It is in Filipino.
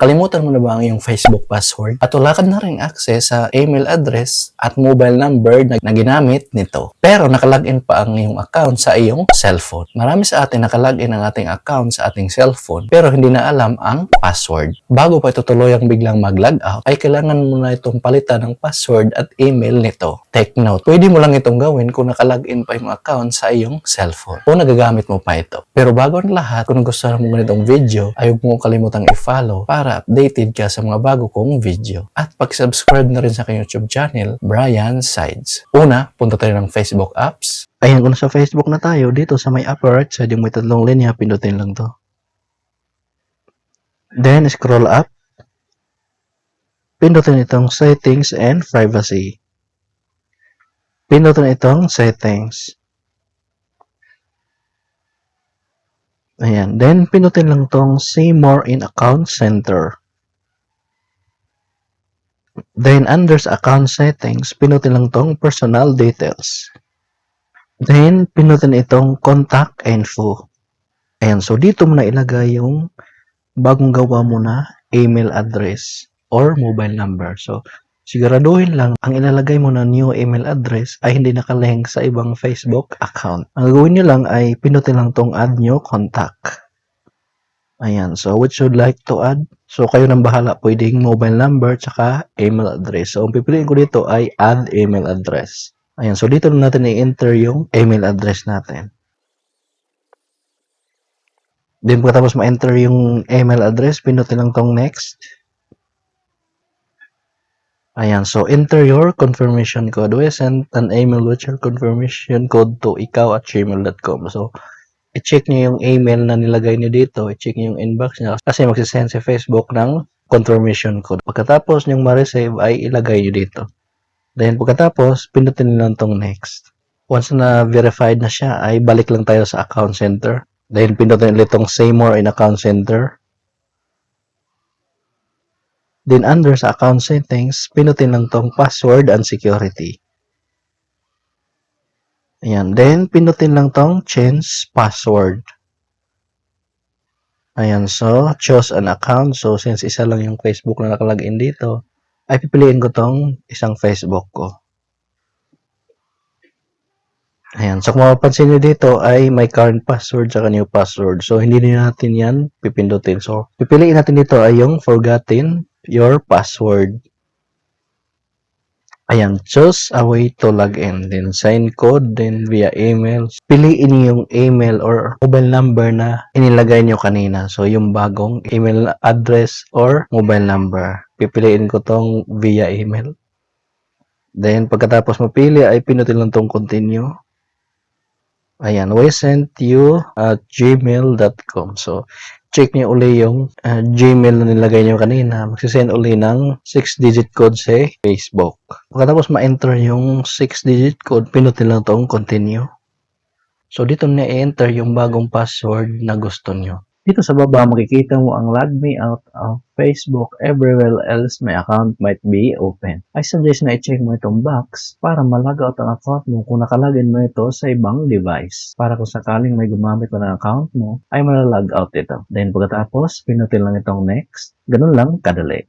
Nakalimutan mo na ba ang iyong Facebook password? At wala ka na rin access sa email address at mobile number na, na ginamit nito. Pero nakalagin pa ang iyong account sa iyong cellphone. Marami sa atin nakalagin ang ating account sa ating cellphone pero hindi na alam ang password. Bago pa ito tuluyang biglang mag-log out, ay kailangan mo na itong palitan ng password at email nito. Take note, pwede mo lang itong gawin kung nakalagin pa yung account sa iyong cellphone o nagagamit mo pa ito. Pero bago ang lahat, kung gusto mo ganitong video, ay huwag mo kalimutang i-follow para updated ka sa mga bago kong video. At pag-subscribe na rin sa aking YouTube channel, Brian Sides. Una, punta tayo ng Facebook apps. Ayan, kung sa Facebook na tayo, dito sa may upper right side, yung may tatlong linya, pindutin lang to. Then, scroll up. Pindutin itong settings and privacy. Pindutin itong settings. Ayan. Then, pinutin lang tong see more in account center. Then, under account settings, pinutin lang tong personal details. Then, pinutin itong contact info. Ayan. So, dito mo na ilagay yung bagong gawa mo na email address or mobile number. So, siguraduhin lang ang ilalagay mo na new email address ay hindi nakalink sa ibang Facebook account. Ang gagawin nyo lang ay pinutin lang tong add new contact. Ayan. So, what should like to add? So, kayo nang bahala. Pwedeng mobile number tsaka email address. So, ang pipiliin ko dito ay add email address. Ayan. So, dito na natin i-enter yung email address natin. Then, pagkatapos ma-enter yung email address, pinutin lang tong next. Ayan, so enter your confirmation code. We send an email with your confirmation code to ikaw at gmail.com. So, i-check niyo yung email na nilagay niyo dito. I-check niyo yung inbox niya kasi magsisend si Facebook ng confirmation code. Pagkatapos niyong ma-receive ay ilagay niyo dito. Then, pagkatapos, pindutin niyo lang tong next. Once na verified na siya, ay balik lang tayo sa account center. Then, pindutin ulit tong say more in account center. Then, under sa account settings, pinutin lang tong password and security. Ayan. Then, pinutin lang tong change password. Ayan. So, choose an account. So, since isa lang yung Facebook na nakalagin dito, ay pipiliin ko tong isang Facebook ko. Ayan. So, kung mapapansin nyo dito ay may current password sa new password. So, hindi natin yan pipindutin. So, pipiliin natin dito ay yung forgotten your password. Ayan, choose a way to log in. Then, sign code, then via email. Piliin yung email or mobile number na inilagay niyo kanina. So, yung bagong email address or mobile number. Pipiliin ko tong via email. Then, pagkatapos mapili, ay pinutin lang tong continue. Ayan, we sent you at gmail.com. So, check niyo uli yung uh, Gmail na nilagay niyo kanina. Magsisend uli ng 6-digit code sa Facebook. Pagkatapos ma-enter yung 6-digit code, pinutin lang tong continue. So, dito na i-enter yung bagong password na gusto niyo. Dito sa baba, makikita mo ang log me out of Facebook everywhere else my account might be open. I suggest na i-check mo itong box para malog out ang account mo kung nakalagin mo ito sa ibang device. Para kung sakaling may gumamit mo ng account mo, ay malalog out ito. Then pagkatapos, pinutin lang itong next. Ganun lang kadali.